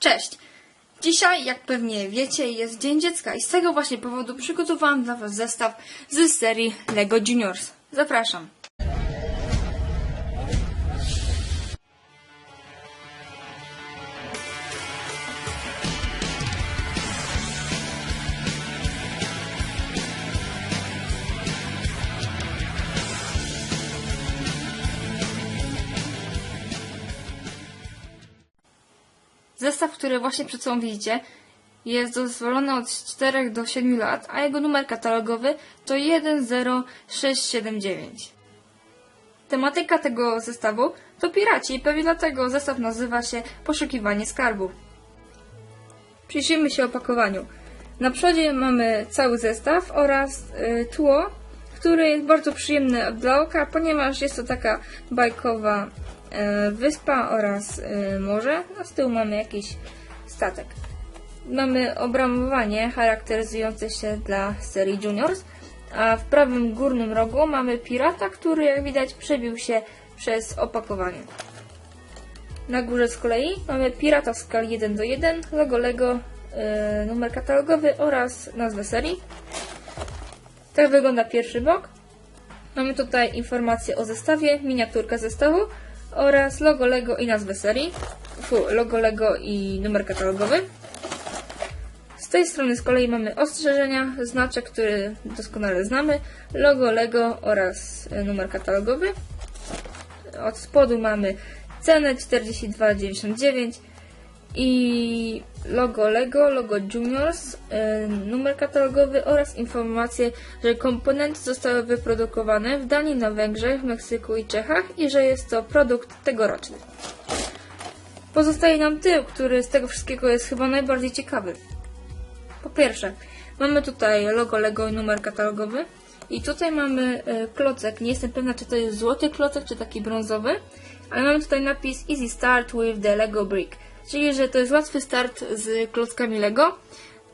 Cześć! Dzisiaj, jak pewnie wiecie, jest Dzień Dziecka i z tego właśnie powodu przygotowałam dla Was zestaw z serii LEGO Juniors. Zapraszam! Zestaw, który właśnie przed sobą widzicie, jest dozwolony od 4 do 7 lat, a jego numer katalogowy to 10679. Tematyka tego zestawu to piraci i pewnie dlatego zestaw nazywa się Poszukiwanie skarbu. Przyjrzyjmy się opakowaniu. Na przodzie mamy cały zestaw oraz y, tło, które jest bardzo przyjemne dla oka, ponieważ jest to taka bajkowa wyspa oraz y, morze. A z tyłu mamy jakiś statek. Mamy obramowanie charakteryzujące się dla serii Juniors, a w prawym górnym rogu mamy pirata, który jak widać przebił się przez opakowanie. Na górze z kolei mamy pirata w skali 1 do 1, logo Lego, e, numer katalogowy oraz nazwę serii. Tak wygląda pierwszy bok. Mamy tutaj informacje o zestawie, miniaturkę zestawu oraz logo Lego i nazwę serii. Fu, logo Lego i numer katalogowy. Z tej strony z kolei mamy ostrzeżenia, znaczek, który doskonale znamy, logo Lego oraz e, numer katalogowy. Od spodu mamy cenę 42,99 i logo Lego, logo Juniors, e, numer katalogowy oraz informacje, że komponenty zostały wyprodukowane w Danii, na Węgrzech, Meksyku i Czechach i że jest to produkt tegoroczny. Pozostaje nam tył, który z tego wszystkiego jest chyba najbardziej ciekawy. Po pierwsze, mamy tutaj logo Lego i numer katalogowy. I tutaj mamy e, klocek. Nie jestem pewna, czy to jest złoty klocek, czy taki brązowy. Ale mamy tutaj napis Easy Start with the Lego Brick. Czyli, że to jest łatwy start z klockami Lego.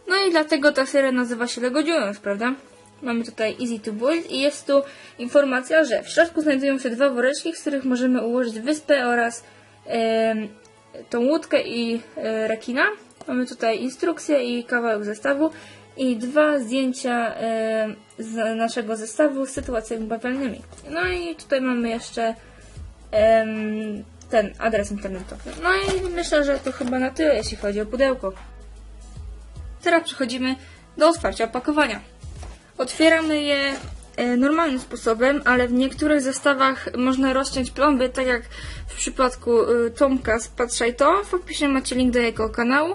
No i dlatego ta seria nazywa się Lego Juniors, prawda? Mamy tutaj Easy to Build i jest tu informacja, że w środku znajdują się dwa woreczki, z których możemy ułożyć wyspę oraz em, tą łódkę i e, rekina. Mamy tutaj instrukcję i kawałek zestawu i dwa zdjęcia e, z naszego zestawu z sytuacjami bawialnymi. No i tutaj mamy jeszcze ten adres internetowy. No i myślę, że to chyba na tyle, jeśli chodzi o pudełko. Teraz przechodzimy do otwarcia opakowania. Otwieramy je e, normalnym sposobem, ale w niektórych zestawach można rozciąć plomby, tak jak w przypadku e, Tomka z Patrzaj to. W opisie macie link do jego kanału.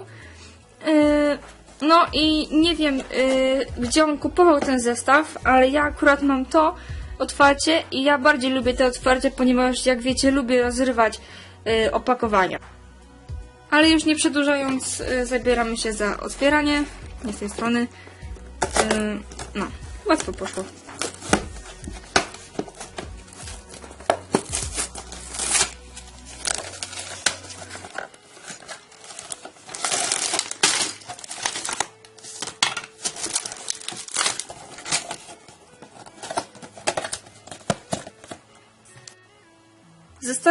E, No i nie wiem, gdzie on kupował ten zestaw, ale ja akurat mam to otwarcie i ja bardziej lubię te otwarcie, ponieważ jak wiecie, lubię rozrywać e, opakowania. Ale już nie przedłużając, e, zabieramy się za otwieranie. Nie z tej strony. E, No, łatwo poszło.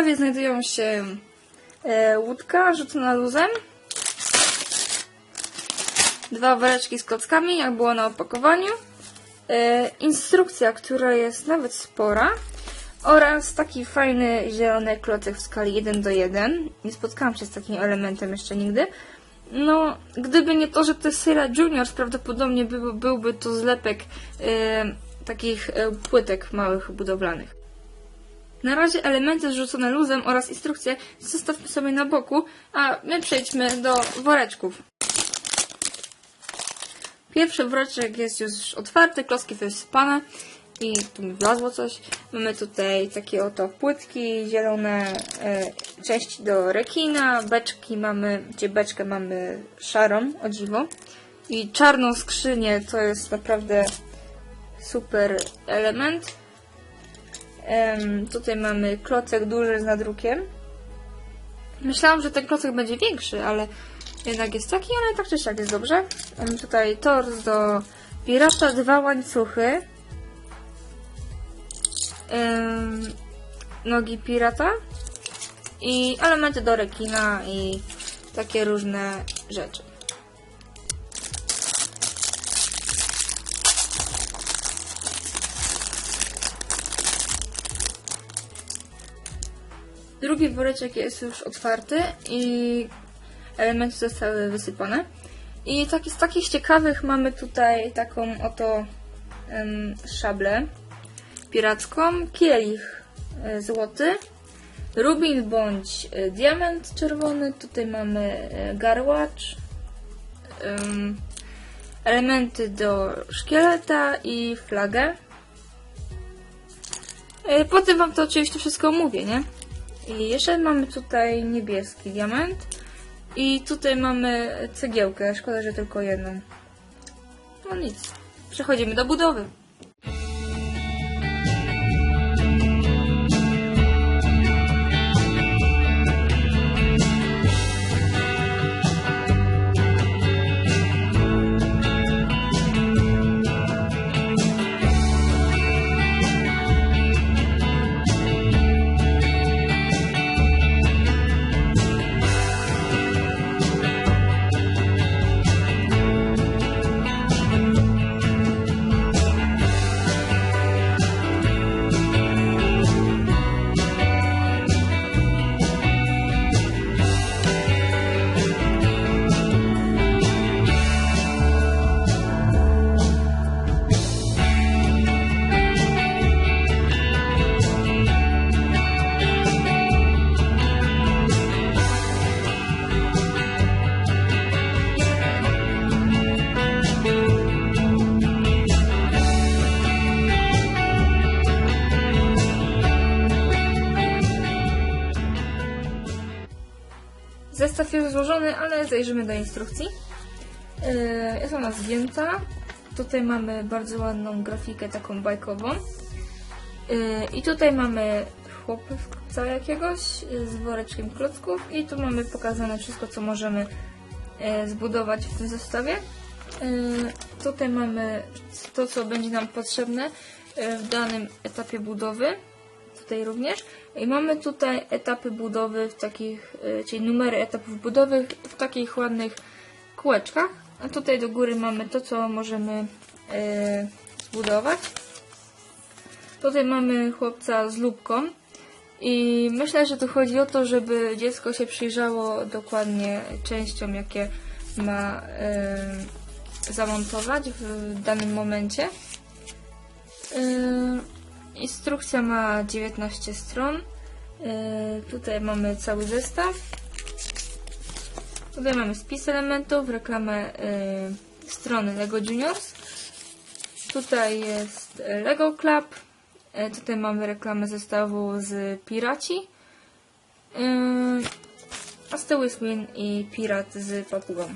Zestawie znajdują się e, łódka rzucona luzem, dwa woreczki z klockami, jak było na opakowaniu, e, instrukcja, która jest nawet spora oraz taki fajny zielony klocek w skali 1 do 1. Nie spotkałam się z takim elementem jeszcze nigdy. No, gdyby nie to, że to jest seria Juniors, prawdopodobnie by, byłby to zlepek e, takich płytek małych budowlanych. Na razie elementy zrzucone luzem oraz instrukcje zostawmy sobie na boku, a my przejdźmy do woreczków. Pierwszy woreczek jest już otwarty, klocki wysypane i tu mi wlazło coś. Mamy tutaj takie oto płytki zielone, e, części do rekina, beczki mamy, gdzie beczkę mamy szarą, o dziwo. I czarną skrzynię, to jest naprawdę super element. Tutaj mamy klocek duży z nadrukiem. Myślałam, że ten klocek będzie większy, ale jednak jest taki, ale tak czy siak jest dobrze. Em, tutaj tors do pirata, dwa łańcuchy. Nogi pirata. I elementy do rekina i takie różne rzeczy. Drugi woreczek jest już otwarty i elementy zostały wysypane. I taki, z takich ciekawych mamy tutaj taką oto em, szablę piracką, kielich e, złoty, rubin bądź e, diament czerwony. Tutaj mamy e, garłacz, em, elementy do szkieleta i flagę. Potem wam to oczywiście wszystko omówię, nie? Jeszcze mamy tutaj niebieski diament. I tutaj mamy cegiełkę, szkoda, że tylko jedną. No nic, przechodzimy do budowy. Zestaw już złożony, ale zajrzymy do instrukcji. Yy, Jest ona zdjęta. Tutaj mamy bardzo ładną grafikę, taką bajkową. Yy, I tutaj mamy chłopca jakiegoś z woreczkiem klocków. I tu mamy pokazane wszystko, co możemy yy, zbudować w tym zestawie. Tutaj mamy to, co będzie nam potrzebne w danym etapie budowy tutaj również. I mamy tutaj etapy budowy w takich, y, czyli numery etapów budowy w takich ładnych kółeczkach. A tutaj do góry mamy to, co możemy y, zbudować. Tutaj mamy chłopca z lubką. I myślę, że tu chodzi o to, żeby dziecko się przyjrzało dokładnie częściom, jakie ma y, zamontować w danym momencie. Yy, Instrukcja ma 19 stron. Yy, tutaj mamy cały zestaw. Tutaj mamy spis elementów, reklamę yy, strony LEGO Juniors. Tutaj jest LEGO Club. Yy, tutaj mamy reklamę zestawu z Piraci. A z tyłu jest Win i Pirat z papugą.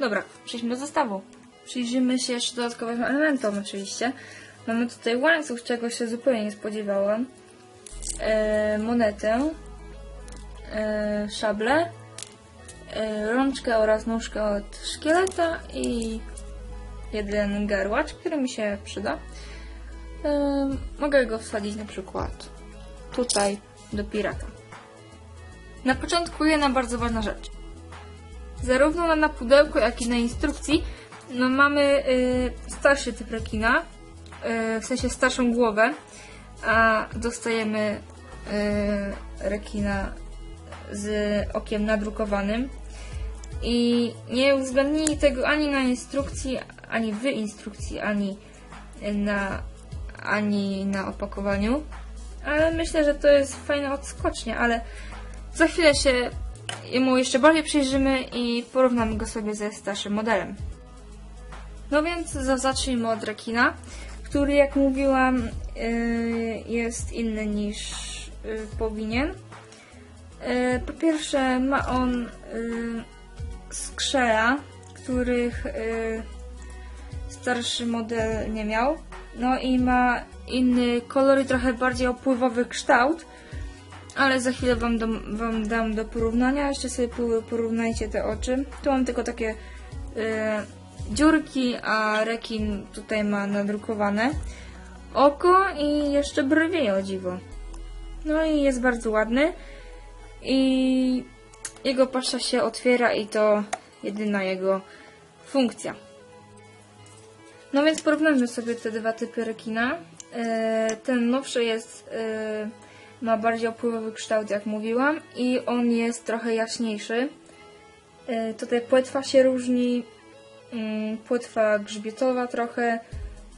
Dobra, przejdźmy do zestawu. Przyjrzymy się jeszcze dodatkowym elementom oczywiście. Mamy tutaj łańcuch, czego się zupełnie nie spodziewałam. E, monetę, e, e, rączkę oraz nóżkę od szkieleta i jeden garłacz, który mi się przyda. E, mogę go wsadzić na przykład tutaj do pirata. Na początku jedna bardzo ważna rzecz. Zarówno na- pudełku, jak i na instrukcji no mamy y, starszy typ rekina, w sensie starszą głowę, a dostajemy y, rekina z okiem nadrukowanym. I nie uwzględnili tego ani na instrukcji, ani w instrukcji, ani na, ani na opakowaniu. Ale myślę, że to jest fajna odskocznia, ale za chwilę się mu jeszcze bardziej przyjrzymy i porównamy go sobie ze starszym modelem. No więc za- zacznijmy od rekina, który jak mówiłam yy, jest inny niż yy, powinien. Yy, Po pierwsze ma on skrzela, których starszy model nie miał. No i ma inny kolor i trochę bardziej opływowy kształt. Ale za chwilę wam, dam- wam dam do porównania. Jeszcze sobie po- porównajcie te oczy. Tu mam tylko takie dziurki, a rekin tutaj ma nadrukowane oko i jeszcze brwi o dziwo. No i jest bardzo ładny. I jego pasza się otwiera i to jedyna jego funkcja. No więc porównajmy sobie te dwa typy rekina. E, Ten nowszy jest, e, ma bardziej opływowy kształt, jak mówiłam, i on jest trochę jaśniejszy. E, Tutaj płetwa się różni, płetwa grzbietowa trochę,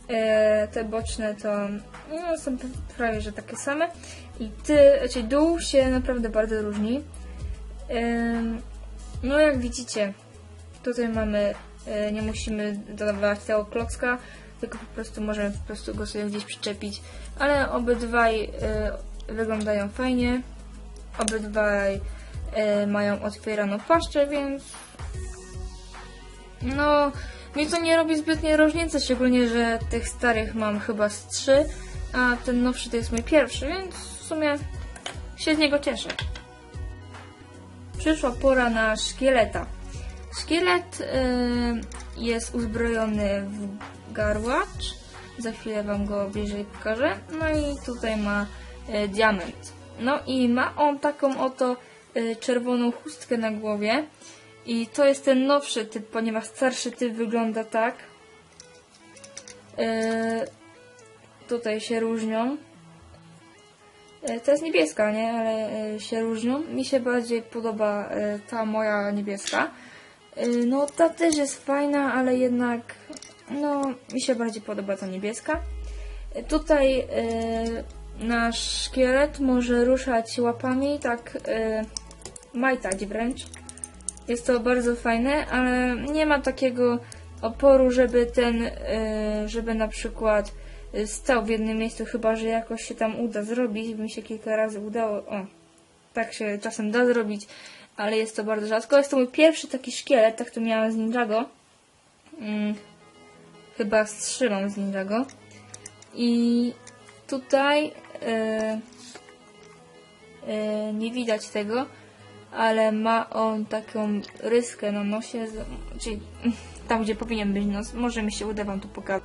e, te boczne to no, są prawie że takie same. I ty, czyli dół się naprawdę bardzo różni. No jak widzicie, tutaj mamy, e, nie musimy dodawać tego klocka, tylko po prostu możemy po prostu go sobie gdzieś przyczepić. Ale obydwaj e, wyglądają fajnie. Obydwaj mają otwieraną paszczę, więc no mi to nie robi zbytniej różnicy, szczególnie, że tych starych mam chyba z trzy, a ten nowszy to jest mój pierwszy, więc w sumie się z niego cieszę. Przyszła pora na szkieleta. Szkielet y, jest uzbrojony w garłacz. Za chwilę Wam go bliżej pokażę. No i tutaj ma y, diament. No i ma on taką oto y, czerwoną chustkę na głowie. I to jest ten nowszy typ, ponieważ starszy typ wygląda tak. Y, tutaj się różnią. E, To jest niebieska, nie? Ale e, się różnią. Mi się bardziej podoba ta moja niebieska. No ta też jest fajna, ale jednak no mi się bardziej podoba ta niebieska. Tutaj nasz szkielet może ruszać łapami, tak e, majtać wręcz. Jest to bardzo fajne, ale nie ma takiego oporu, żeby ten, e, żeby na przykład e, stał w jednym miejscu, chyba że jakoś się tam uda zrobić. Mi się kilka razy udało. O, tak się czasem da zrobić, ale jest to bardzo rzadko. Jest to mój pierwszy taki szkielet, tak to miałem z Ninjago. Mm, chyba z trzymam z Ninjago. I tutaj e, e, nie widać tego, ale ma on taką ryskę na nosie, czyli tam, gdzie powinien być nos. Może mi się uda Wam tu pokazać.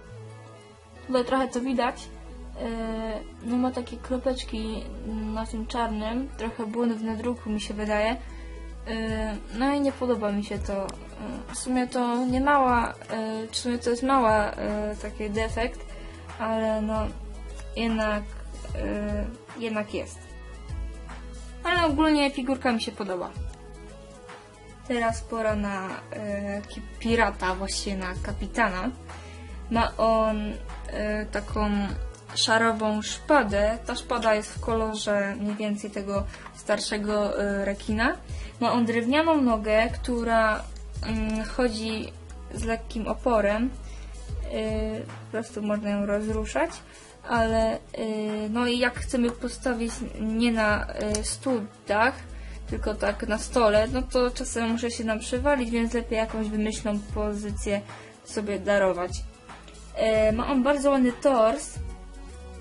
Tutaj trochę to widać. Yy, No ma takie kropeczki na tym czarnym, trochę błędów na druku mi się wydaje. Yy, No i nie podoba mi się to. Yy, W sumie to nie mała, w sumie to jest mała taki defekt, ale no jednak, jednak jest. Ale ogólnie figurka mi się podoba. Teraz pora na e, pirata, właściwie na kapitana. Ma on e, taką szarową szpadę. Ta szpada jest w kolorze mniej więcej tego starszego e, rekina. Ma on drewnianą nogę, która mm, chodzi z lekkim oporem. E, po prostu można ją rozruszać. Ale e, no i jak chcemy postawić nie na e, studach, tylko tak na stole, no to czasem muszę się nam przywalić, więc lepiej jakąś wymyślną pozycję sobie darować. E, ma on bardzo ładny tors.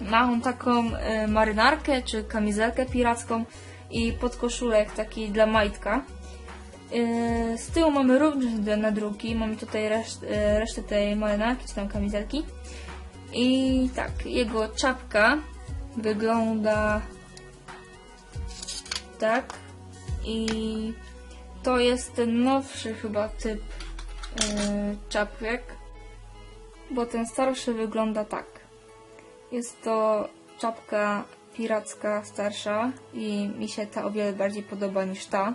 Ma on taką marynarkę czy kamizelkę piracką i podkoszulek taki dla majtka. Z tyłu mamy również nadruki. Mamy tutaj reszt, resztę tej marynarki czy tam kamizelki. I tak, jego czapka wygląda tak. I to jest ten nowszy chyba typ yy, czapek, bo ten starszy wygląda tak. Jest to czapka piracka starsza i mi się ta o wiele bardziej podoba niż ta,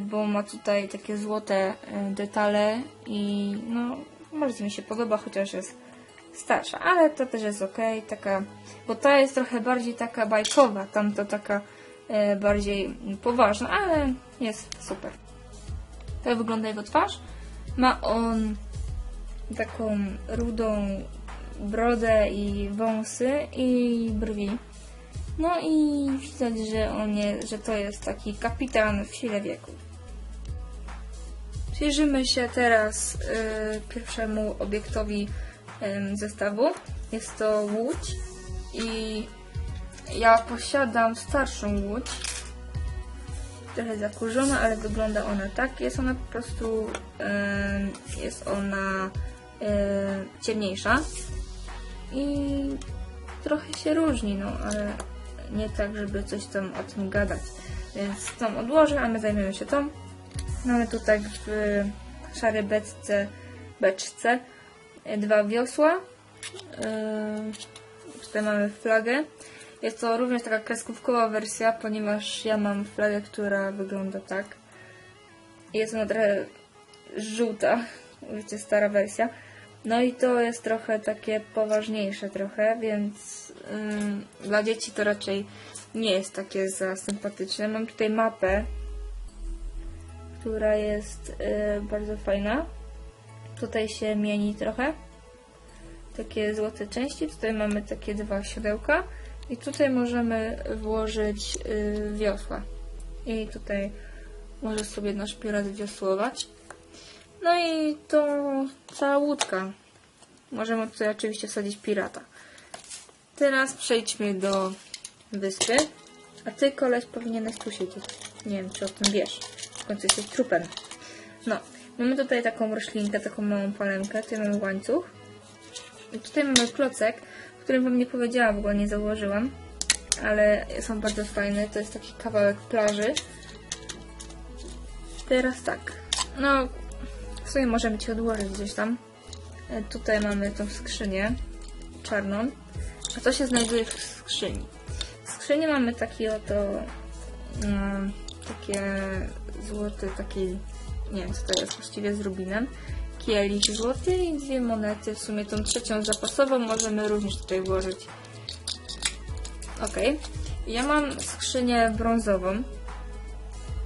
bo ma tutaj takie złote yy, detale i no bardzo mi się podoba, chociaż jest starsza, ale to też jest ok, taka, bo ta jest trochę bardziej taka bajkowa, tamto taka e, bardziej poważna, ale jest super. Tak wygląda jego twarz. Ma on taką rudą brodę i wąsy i brwi. No i widać, że on jest, że to jest taki kapitan w sile wieku. Przyjrzymy się teraz y, pierwszemu obiektowi zestawu. Jest to łódź i ja posiadam starszą łódź. Trochę zakurzona, ale wygląda ona tak. Jest ona po prostu jest ona em, ciemniejsza i trochę się różni, no ale nie tak, żeby coś tam o tym gadać. Więc tą odłożę, a my zajmiemy się tą. Mamy tutaj w szarej beczce, beczce dwa wiosła. Yy, tutaj mamy flagę. Jest to również taka kreskówkowa wersja, ponieważ ja mam flagę, która wygląda tak. Jest ona trochę żółta, wiecie, stara wersja. No i to jest trochę takie poważniejsze trochę, więc ym, dla dzieci to raczej nie jest takie za sympatyczne. Mam tutaj mapę, która jest y, bardzo fajna. Tutaj się mieni trochę. Takie złote części. Tutaj mamy takie dwa siodełka. I tutaj możemy włożyć y, wiosła. I tutaj może sobie nasz pirat wiosłować. No i to cała łódka. Możemy tutaj oczywiście wsadzić pirata. Teraz przejdźmy do wyspy. A ty, koleś, powinieneś tu siedzieć. Nie wiem, czy o tym wiesz. W końcu jesteś trupem. No, mamy tutaj taką roślinkę, taką małą palemkę. Tutaj mamy łańcuch. I tutaj mamy klocek, o którym wam nie powiedziałam, bo go nie założyłam. Ale są bardzo fajne. To jest taki kawałek plaży. Teraz tak. No, w sumie możemy Cię odłożyć gdzieś tam. E, Tutaj mamy tą skrzynię czarną. A co się znajduje w skrzyni? W skrzyni mamy taki oto mm, takie złoty, taki nie wiem co to jest właściwie z rubinem. Kielich złoty i dwie monety. W sumie tą trzecią zapasową możemy również tutaj włożyć. Ok. Ja mam skrzynię brązową.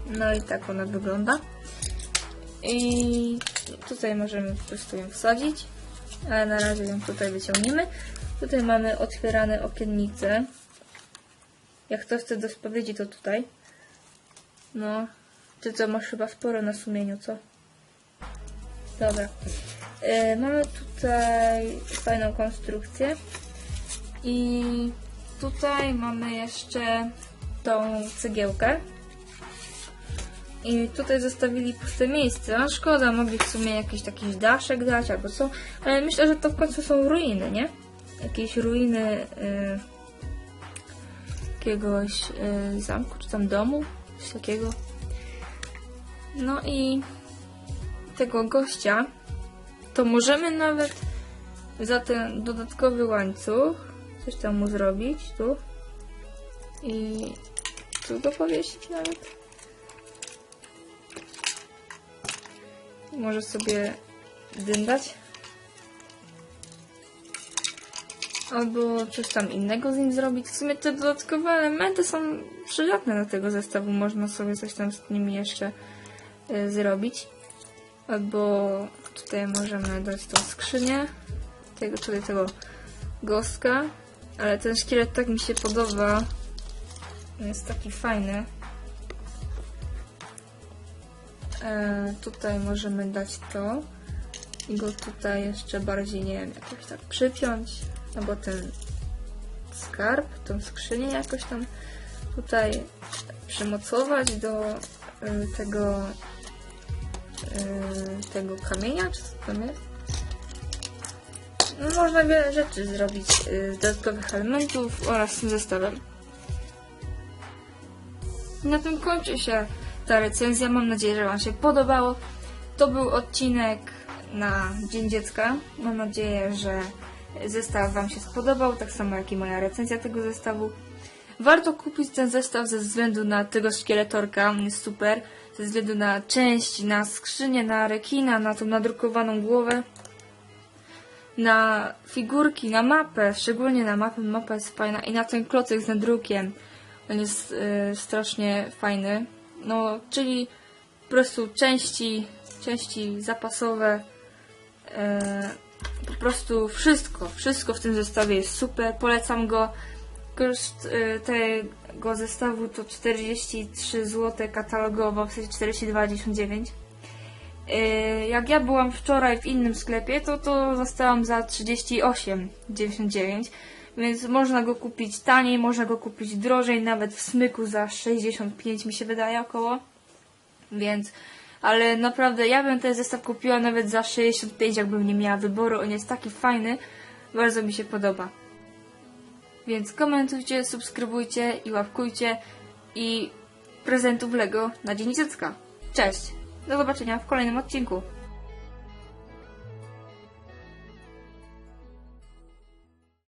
No i tak ona wygląda. I tutaj możemy po prostu ją wsadzić, ale na razie ją tutaj wyciągniemy. Tutaj mamy otwierane okiennice. Jak ktoś chce do spowiedzi, to tutaj. No, ty to masz chyba sporo na sumieniu, co? Dobra. E, mamy tutaj fajną konstrukcję. I tutaj mamy jeszcze tą cegiełkę. I tutaj zostawili puste miejsce. A szkoda, mogli w sumie jakiś taki daszek dać albo co. Ale myślę, że to w końcu są ruiny, nie? Jakieś ruiny y, jakiegoś y, zamku czy tam domu. Coś takiego. No i tego gościa to możemy nawet za ten dodatkowy łańcuch coś tam mu zrobić tu i tu go powiesić nawet. Może sobie dyndać. Albo coś tam innego z nim zrobić. W sumie te dodatkowe elementy są przydatne do tego zestawu. Można sobie coś tam z nimi jeszcze zrobić. Albo tutaj możemy dać tą skrzynię. Tego, czyli tego gostka. Ale ten szkielet tak mi się podoba. Jest taki fajny. E, tutaj możemy dać to i go tutaj jeszcze bardziej, nie wiem, jakoś tak przypiąć, albo ten skarb, tą skrzynię jakoś tam tutaj przymocować do y, tego y, tego kamienia, czy co tam jest. No, można wiele rzeczy zrobić y, z dodatkowych elementów oraz tym zestawem. Na tym kończy się ta recenzja. Mam nadzieję, że Wam się podobało. To był odcinek na Dzień Dziecka. Mam nadzieję, że zestaw Wam się spodobał, tak samo jak i moja recenzja tego zestawu. Warto kupić ten zestaw ze względu na tego szkieletorka, on jest super. Ze względu na część, na skrzynię, na rekina, na tą nadrukowaną głowę. Na figurki, na mapę, szczególnie na mapę, mapa jest fajna i na ten klocek z nadrukiem. On jest y, strasznie fajny. No, czyli po prostu części, części zapasowe, e, po prostu wszystko, wszystko w tym zestawie jest super, polecam go. Koszt e, tego zestawu to 43 zł katalogowo, w sensie 42,99. E, jak ja byłam wczoraj w innym sklepie, to to zostałam za 38,99. Więc można go kupić taniej, można go kupić drożej, nawet w smyku za 65 mi się wydaje około. Więc, ale naprawdę ja bym ten zestaw kupiła nawet za 65, jakbym nie miała wyboru. On jest taki fajny, bardzo mi się podoba. Więc komentujcie, subskrybujcie i łapkujcie i prezentów Lego na Dzień Dziecka. Cześć! Do zobaczenia w kolejnym odcinku.